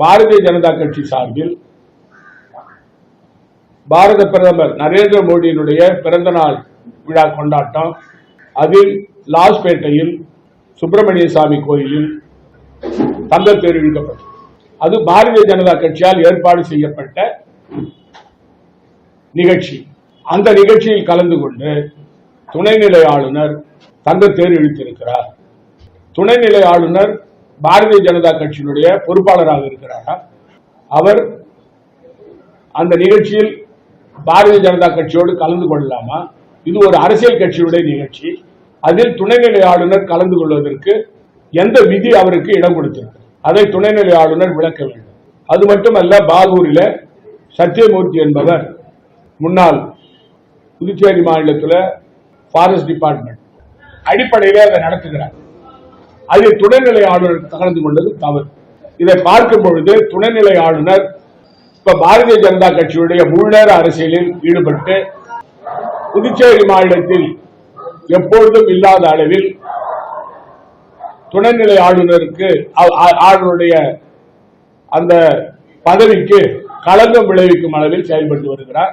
பாரதிய ஜனதா கட்சி சார்பில் பாரத பிரதமர் நரேந்திர மோடியினுடைய பிறந்தநாள் விழா கொண்டாட்டம். அதில் லாஸ்பேட்டையில் சுப்பிரமணிய சாமி கோயிலில் தங்கத் தேர் இழுக்கப்பட்டது. அது பாரதிய ஜனதா கட்சியால் ஏற்பாடு செய்யப்பட்ட நிகழ்ச்சி. அந்த நிகழ்ச்சியில் கலந்து கொண்டு துணைநிலை ஆளுநர் தங்கத் தேர் இழுத்திருக்கிறார். துணைநிலை ஆளுநர் பாரதிய ஜனதா கட்சியினுடைய பொறுப்பாளராக இருக்கிறாரா? அவர் அந்த நிகழ்ச்சியில் பாரதிய ஜனதா கட்சியோடு கலந்து கொள்ளலாமா? இது ஒரு அரசியல் கட்சியுடைய நிகழ்ச்சி. அதில் துணைநிலை ஆளுநர் கலந்து கொள்வதற்கு எந்த விதி அவருக்கு இடம் கொடுத்திருக்கு அதை துணைநிலை ஆளுநர் விளக்க வேண்டும். அது மட்டுமல்ல பாகூரில் சத்தியமூர்த்தி என்பவர் முன்னாள் புதுச்சேரி மாநிலத்தில் ஃபாரஸ்ட் டிபார்ட்மெண்ட் அடிப்படையில் அதை நடத்துகிறார். அதில் துணைநிலை ஆளுநர் கலந்து கொண்டது தவறு. இதை பார்க்கும் பொழுது துணைநிலை ஆளுநர் இப்ப பாரதிய ஜனதா கட்சியுடைய முழுநேர அரசியலில் ஈடுபட்டு புதுச்சேரி மாநிலத்தில் எப்பொழுதும் இல்லாத அளவில் துணைநிலை ஆளுநருக்கு ஆ- ஆளுநருடைய அந்த பதவிக்கு களங்கம் விளைவிக்கும் அளவில் செயல்பட்டு வருகிறார்.